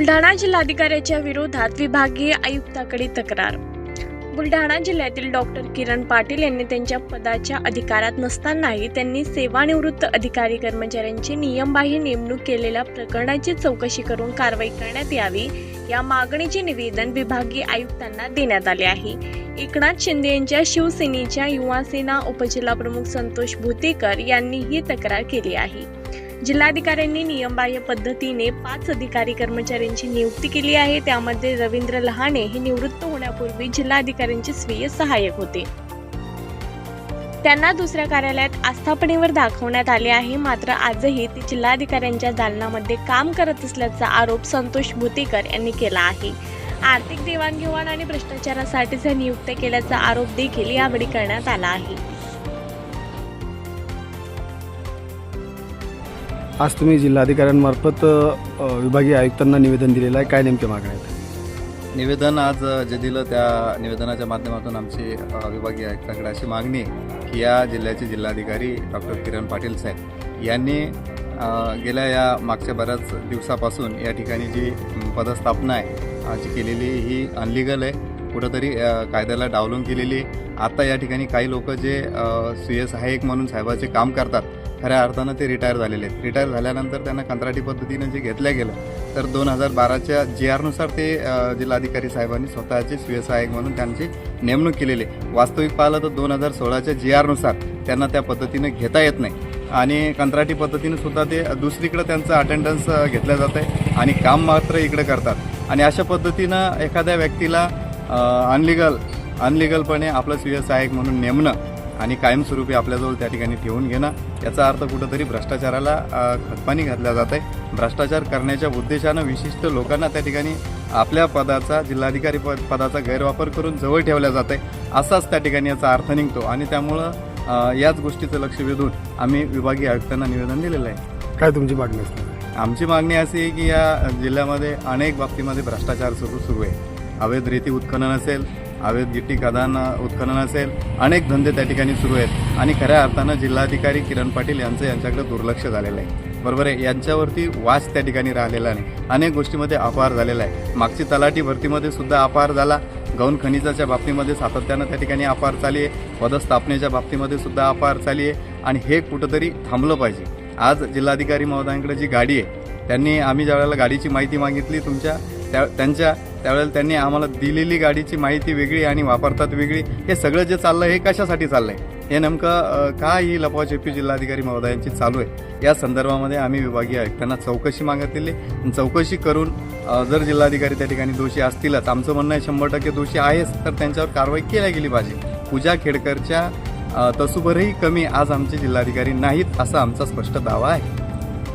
बुलढाणा जिल्हाधिकाऱ्याच्या विरोधात विभागीय आयुक्ताकडे तक्रार. बुलढाणा जिल्ह्यातील डॉक्टर किरण पाटील यांनी त्यांच्या पदाच्या अधिकारात नसतानाही त्यांनी सेवानिवृत्त अधिकारी कर्मचाऱ्यांची नियमबाह्य नेमणूक केलेल्या प्रकरणाची चौकशी करून कारवाई करण्यात यावी या मागणीचे निवेदन विभागीय आयुक्तांना देण्यात आले आहे. एकनाथ शिंदे यांच्या शिवसेनेच्या युवासेना उपजिल्हाप्रमुख संतोष भुतेकर यांनी ही तक्रार केली आहे. जिल्हाधिकाऱ्यांनी नियमबाह्य पद्धतीने पाच अधिकारी कर्मचाऱ्यांची नियुक्ती केली आहे. त्यामध्ये रवींद्र लहाने हे निवृत्त होण्यापूर्वी जिल्हाधिकाऱ्यांचे स्वीय सहाय्यक होते. त्यांना दुसऱ्या कार्यालयात आस्थापनेवर दाखवण्यात आले आहे. मात्र आजही ते जिल्हाधिकाऱ्यांच्या दालनामध्ये काम करत असल्याचा आरोप संतोष भुतेकर यांनी केला आहे. आर्थिक देवाणघेवाण आणि भ्रष्टाचारासाठीचा नियुक्त केल्याचा आरोप देखील यावेळी करण्यात आला आहे. आज तुम्ही जिल्हाधिकाऱ्यांमार्फत विभागीय आयुक्तांना निवेदन दिलेलं आहे. काय नेमक्या मागण्या आहेत? निवेदन आज जे दिलं त्या निवेदनाच्या माध्यमातून आमची विभागीय आयुक्तांकडे अशी मागणी आहे की या जिल्ह्याचे जिल्हाधिकारी डॉक्टर किरण पाटील साहेब यांनी गेल्या या मागच्या बऱ्याच दिवसापासून या ठिकाणी जी पदस्थापना आहे जी केलेली ही अनलिगल आहे. कुठंतरी कायद्याला डावलून केलेली. आता या ठिकाणी काही लोक जे स्वीय सहाय्यक म्हणून साहेबाचे काम करतात. खऱ्या अर्थानं ते रिटायर झालेले आहेत. रिटायर झाल्यानंतर त्यांना कंत्राटी पद्धतीनं जे घेतलं गेलं तर दोन हजार बाराच्या जी आरनुसार ते जिल्हाधिकारी साहेबांनी स्वतःचे स्वीय सहाय्यक म्हणून त्यांची नेमणूक केलेली आहे. वास्तविक पाहिलं तर दोन हजार सोळाच्या जी आरनुसार त्यांना त्या पद्धतीनं घेता येत नाही. आणि कंत्राटी पद्धतीनं सुद्धा ते दुसरीकडं त्यांचं अटेंडन्स घेतलं जातं आहे आणि काम मात्र इकडे करतात. आणि अशा पद्धतीनं एखाद्या व्यक्तीला अनलिगल अनलिगलपणे आपलं स्वीय सहाय्यक म्हणून नेमणं आणि कायमस्वरूपी आपल्याजवळ त्या ठिकाणी ठेवून घेणं याचा अर्थ कुठंतरी भ्रष्टाचाराला खतपाणी घातल्या जात आहे. भ्रष्टाचार करण्याच्या उद्देशानं विशिष्ट लोकांना त्या ठिकाणी आपल्या पदाचा जिल्हाधिकारी पद पदाचा गैरवापर करून जवळ ठेवल्या जात आहे. असाच त्या ठिकाणी याचा अर्थ निघतो आणि त्यामुळं याच गोष्टीचं लक्ष वेधून आम्ही विभागीय आयुक्तांना निवेदन दिलेलं आहे. काय तुमची मागणी आहे आमची मागणी अशी आहे की या जिल्ह्यामध्ये अनेक बाबतीमध्ये भ्रष्टाचार सुरू सुरू आहे. अवैध रेती उत्खनन असेल अवैध गिट्टी खदान उत्खनन असेल. अनेक धंदे त्या ठिकाणी सुरू आहेत. आणि खऱ्या अर्थानं जिल्हाधिकारी किरण पाटील यांचं यांच्याकडे दुर्लक्ष झालेलं आहे. बरोबर आहे यांच्यावरती वास त्या ठिकाणी राहिलेला नाही. अनेक गोष्टीमध्ये अपहार झालेला आहे. मागची तलाठी भरतीमध्ये सुद्धा अपहार झाला. गौण खनिजाच्या बाबतीमध्ये सातत्यानं त्या ठिकाणी अपहार चाली आहे. पदस्थापनेच्या बाबतीमध्ये सुद्धा अपहार चाली आहे. आणि हे कुठंतरी थांबलं पाहिजे. आज जिल्हाधिकारी महोदयांकडे जी गाडी आहे त्यांनी आम्ही ज्यावेळेला गाडीची माहिती मागितली तुमच्या त्या त्यांच्या त्यावेळेला त्यांनी आम्हाला दिलेली गाडीची माहिती वेगळी आणि वापरतात वेगळी. हे सगळं जे चाललं हे कशासाठी चाललंय? हे नेमकं का ही लपवाछपी जिल्हाधिकारी महोदयांची चालू आहे? या संदर्भामध्ये आम्ही विभागीय आयुक्तांना चौकशी मागितलेली आणि चौकशी करून जर जिल्हाधिकारी त्या ठिकाणी दोषी असतीलच आमचं म्हणणं आहे शंभर टक्के दोषी आहेच तर त्यांच्यावर कारवाई केली गेली पाहिजे. पूजा खेडकरच्या तसुभरही कमी आज आमचे जिल्हाधिकारी नाहीत असा आमचा स्पष्ट दावा आहे.